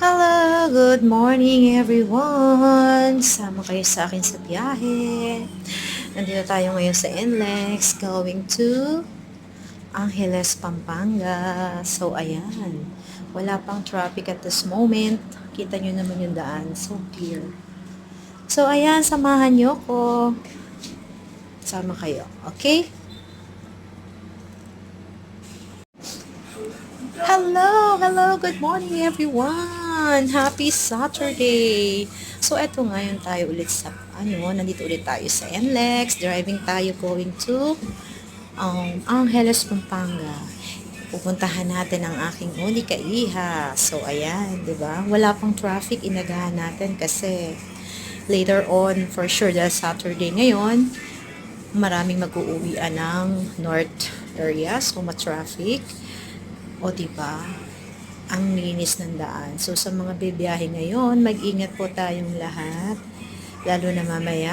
Hello, good morning everyone! Sama kayo sa akin sa biyahe. Nandito tayo ngayon sa NLEX going to Angeles, Pampanga. So, ayan. Wala pang traffic at this moment. Kita nyo naman yung daan. So clear. So, ayan. Samahan nyo ko. Sama kayo. Okay? Hello, hello, good morning everyone. Happy Saturday. So eto ngayon tayo ulit sa ano, nandito ulit tayo sa NLEX, driving tayo going to um, Angeles, Pampanga. Pupuntahan natin ang aking unika iha. So ayan, 'di ba? Wala pang traffic inagahan natin kasi later on for sure dahil Saturday ngayon, maraming mag-uuwian ng north area, so ma-traffic. O di ba? Ang linis ng daan. So sa mga bibiyahe ngayon, mag-ingat po tayong lahat. Lalo na mamaya